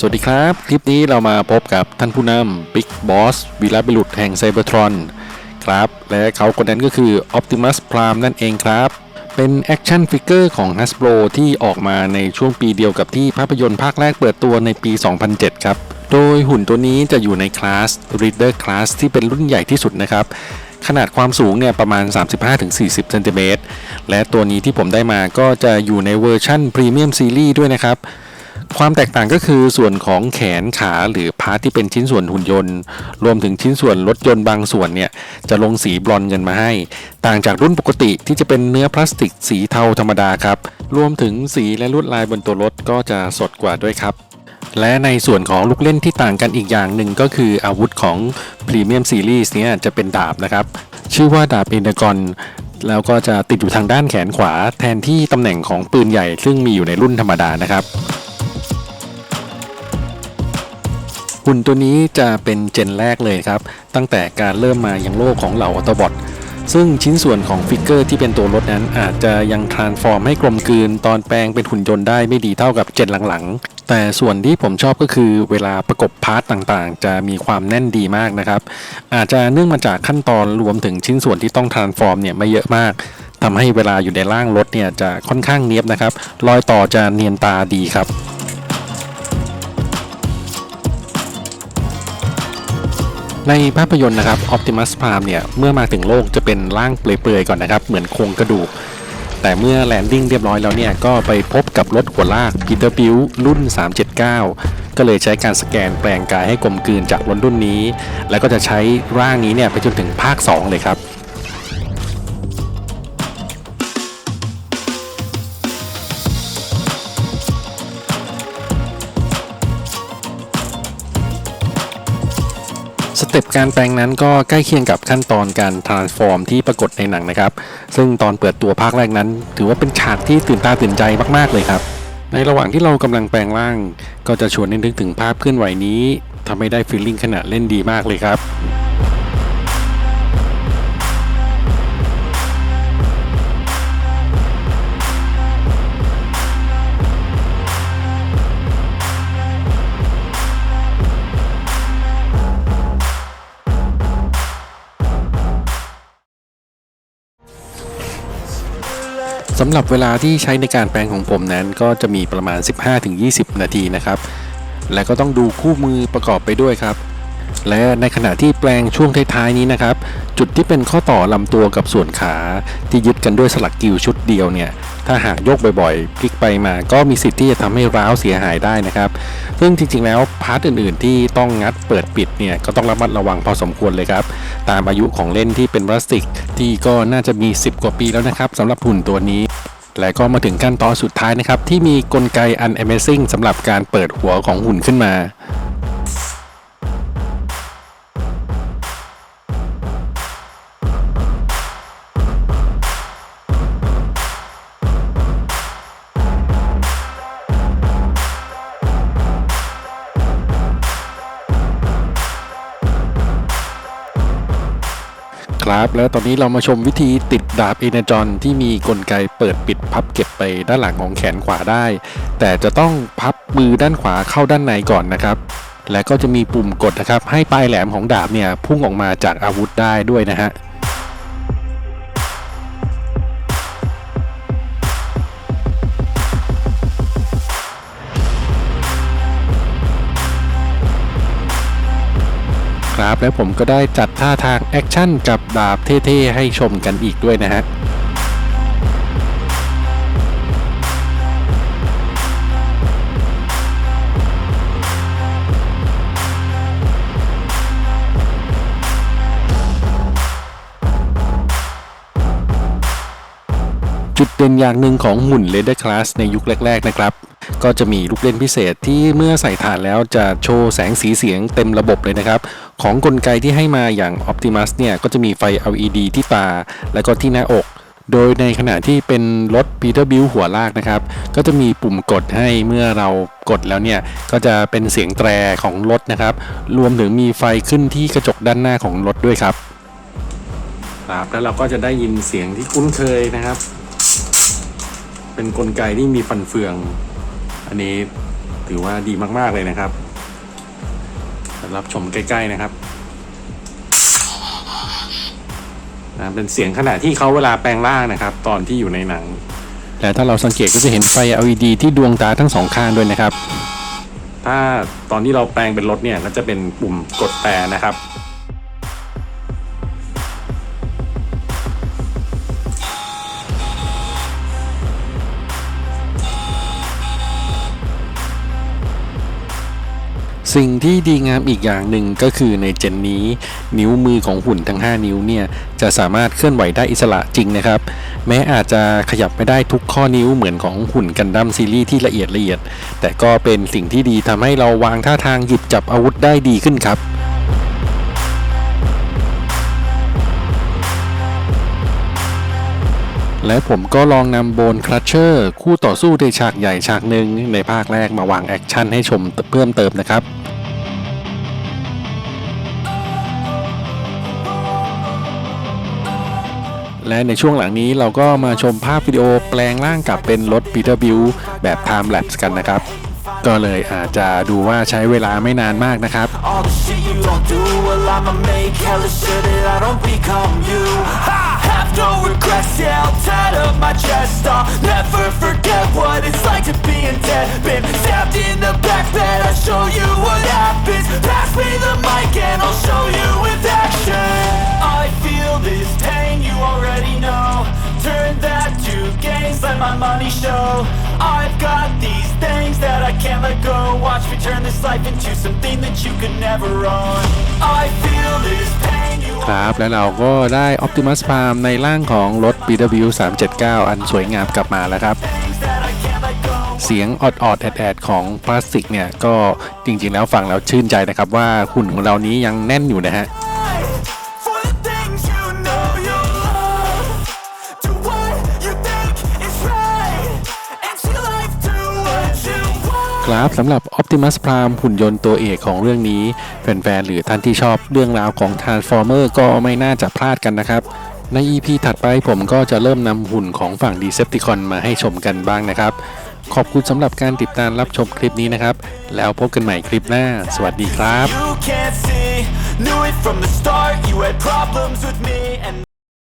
สวัสดีครับ คลิปนี้เรามาพบกับท่านผู้นำ Big Boss วีรบุรุษแห่งไซเบอร์ทรอนครับ และเขาคนนั้นก็คือ Optimus Prime นั่นเองครับ เป็นแอคชั่นฟิกเกอร์ของ Hasbro ที่ออกมาในช่วงปีเดียวกับที่ภาพยนตร์ภาคแรกเปิดตัวในปี 2007 ครับ โดยหุ่นตัวนี้จะอยู่ในคลาส Reader Class ที่เป็นรุ่นใหญ่ที่สุดนะครับขนาดความสูงเนี่ยประมาณ 35-40 เซนติเมตร และตัวนี้ที่ผมได้มาก็จะอยู่ในเวอร์ชั่นพรีเมียมซีรีส์ด้วยนะครับ ความแตกต่างก็คือส่วนของแขนขาหรือพาร์ทที่เป็นชิ้นส่วนหุ่นยนต์ รวมถึงชิ้นส่วนรถยนต์บางส่วนเนี่ยจะลงสีบรอนซ์เงินมาให้ ต่างจากรุ่นปกติที่จะเป็นเนื้อพลาสติกสีเทาธรรมดาครับ รวมถึงสีและลวดลายบนตัวรถก็จะสดกว่าด้วยครับ และในส่วนของลูกเล่นที่ต่างกันอีกอย่างหนึ่งก็คืออาวุธของ Premium Series เนี่ยจะเป็นดาบนะครับ ชื่อว่าดาบเอเนกอนแล้วก็จะติดอยู่ทางด้านแขนขวาแทนที่ตำแหน่งของปืนใหญ่ซึ่งมีอยู่ในรุ่นธรรมดานะครับ หุ่นตัวนี้จะเป็นเจนแรกเลยครับ ตั้งแต่การเริ่มมายังโลกของเหล่าออโตบอทซึ่งชิ้นส่วนของฟิกเกอร์ที่เป็นตัวรถนั้นอาจจะยังทรานส์ฟอร์มให้กลมกลืน ตอนแปลงเป็นหุ่นยนต์ได้ไม่ดีเท่ากับเจนหลังๆ แต่ส่วนที่ผมชอบก็คือเวลาประกบพาร์ตต่างๆ จะมีความแน่นดีมากนะครับ อาจจะเนื่องมาจากขั้นตอนรวมถึงชิ้นส่วนที่ต้องทรานส์ฟอร์มเนี่ยไม่เยอะมากทำให้เวลาอยู่ในร่างรถเนี่ยจะค่อนข้างเนียบนะครับรอยต่อจะเนียนตาดีครับ ในภาพยนตร์นะครับ Optimus Prime เนี่ย เมื่อมาถึงโลกจะเป็นร่างเปลือยๆก่อนนะครับ เหมือนโครงกระดูก แต่เมื่อแลนดิ้งเรียบร้อยแล้วเนี่ย ก็ไปพบกับรถหัวลาก Peterbilt รุ่น 379 ก็เลยใช้การสแกนแปลงกายให้กลมกลืนจากรถรุ่นนี้ แล้วก็จะใช้ร่างนี้เนี่ยไปจนถึงภาค 2 เลยครับ เต็ปการแปลงนั้นก็ใกล้เคียงกับขั้นตอนการ transform ที่ปรากฏในหนังนะครับ ซึ่งตอนเปิดตัวภาคแรกนั้น ถือว่าเป็นฉากที่ตื่นตาตื่นใจมากๆเลยครับ ในระหว่างที่เรากำลังแปลงร่าง ก็จะชวนนึกถึงภาพเคลื่อนไหวนี้ทำให้ได้ฟีลลิ่งขณะเล่นดีมากเลยครับ สำหรับเวลาที่ใช้ในการแปลงของผมนั้นก็จะมีประมาณ 15-20 นาทีนะครับ และก็ต้องดูคู่มือประกอบไปด้วยครับ และในขณะที่แปลงช่วงท้ายๆนี้นะครับ จุดที่เป็นข้อต่อลำตัวกับส่วนขาที่ยึดกันด้วยสลักกิวชุดเดียวเนี่ย ถ้าหากโยกบ่อยๆ พลิกไปมาก็มีสิทธิ์ที่จะทำให้ร้าวเสียหายได้นะครับ ซึ่งจริงๆแล้วพาร์ทอื่นๆ ที่ต้องงัดเปิดปิดเนี่ยก็ต้องระมัดระวังพอสมควรเลยครับ ตามอายุของเล่นที่เป็นพลาสติก ที่ก็น่าจะมี 10 กว่าปีแล้วนะครับสำหรับหุ่นตัวนี้และก็มาถึงขั้นตอนสุดท้ายนะครับ ที่มีกลไกอัน Amazing สำหรับการเปิดหัวของหุ่นขึ้นมา ครับ แล้วตอนนี้เรามาชมวิธีติดดาบเอเนจอนที่มีกลไกเปิดปิดพับเก็บไปด้านหลังของแขนขวาได้ แต่จะต้องพับมือด้านขวาเข้าด้านในก่อนนะครับ และก็จะมีปุ่มกดนะครับ ให้ปลายแหลมของดาบเนี่ยพุ่งออกมาจากอาวุธได้ด้วยนะฮะ ครับ แล้วผมก็ได้จัดท่าทางแอคชั่นกับดาบเท่ๆ ให้ชมกันอีกด้วยนะฮะจุดเด่นอย่างหนึ่งของหุ่น Leather Class ในยุคแรก ๆ นะครับ ก็จะมีลูกเล่นพิเศษที่เมื่อใส่ถ่านแล้วจะโชว์แสงสีเสียงเต็มระบบเลยนะครับ ของกลไกที่ให้มาอย่าง Optimus เนี่ยก็จะมีไฟ LED ที่ตา และก็ที่หน้าอก โดยในขณะที่เป็นรถ Peterbilt หัวลากนะครับ ก็จะมีปุ่มกดให้เมื่อเรากดแล้วเนี่ยก็จะเป็นเสียงแตรของรถนะครับ รวมถึงมีไฟขึ้นที่กระจกด้านหน้าของรถด้วยครับครับแล้วเราก็จะได้ยินเสียงที่คุ้นเคยนะครับ เป็นนกลไกที่มีฟันเฟือง อันนี้ถือว่าดีมาก ๆ เลยนะครับรับชมใกล้ ๆ นะครับนะเป็นเสียงขณะที่เขาเวลาแปลงร่างนะครับ ตอนที่อยู่ในหนัง และถ้าเราสังเกตก็จะเห็นไฟ LED ที่ดวงตาทั้งสองข้างด้วยนะครับ ถ้าตอนที่เราแปลงเป็นรถเนี่ยก็จะเป็นปุ่มกดแต่นะครับ สิ่งที่ดีงามอีกอย่างหนึ่งก็คือในเจนนี้ นิ้วมือของหุ่นทั้ง 5 นิ้วเนี่ยจะสามารถเคลื่อนไหวได้อิสระจริงนะครับ แม้อาจจะขยับไม่ได้ทุกข้อนิ้วเหมือนของหุ่นกันดั้มซีรีส์ที่ละเอียดละเอียด แต่ก็เป็นสิ่งที่ดีทำให้เราวางท่าทางหยิบจับอาวุธได้ดีขึ้นครับ และผมก็ลองนำโบนครัชเชอร์คู่ต่อสู้ในฉากใหญ่ฉากหนึ่งในภาคแรกมาวางแอคชั่นให้ชมเพิ่มเติมนะครับและในช่วงหลังนี้เราก็มาชมภาพวิดีโอแปลงร่างกลับเป็นรถ Peterbilt แบบ Time Lapse กันนะครับ ก็เลยอาจจะดูว่าใช้เวลาไม่นานมากนะครับ no regrets, yeah, I'll tattle my chest I'll never forget what it's like to be in debt. Been stabbed in the back bed, I'll show you what happens. Pass me the mic and I'll show you with action. I feel this pain, you already know. Turn that to gains, let my money show. I've got these things that I can't let go. Watch me turn this life into something that you could never own. I feel this pain, ครับ และเราก็ได้ Optimus Prime ในร่างของรถ BW 379 อันสวยงามกลับมาแล้วครับเสียงออดออดๆแอดแอดๆของพลาสติกเนี่ย ก็จริงๆแล้วฟังแล้วชื่นใจนะครับว่าหุ่นของเรานี้ยังแน่นอยู่นะฮะ ครับสำหรับ Optimus Prime หุ่นยนต์ตัวเอกของเรื่องนี้แฟนๆหรือท่านที่ชอบเรื่องราวของ Transformer ก็ไม่น่าจะพลาดกันนะครับ ใน EP ถัดไปผมก็จะเริ่มนำหุ่นของฝั่ง Decepticon มาให้ชมกันบ้างนะครับ ขอบคุณสำหรับการติดตามรับชมคลิปนี้นะครับ แล้วพบกันใหม่คลิปหน้า สวัสดีครับ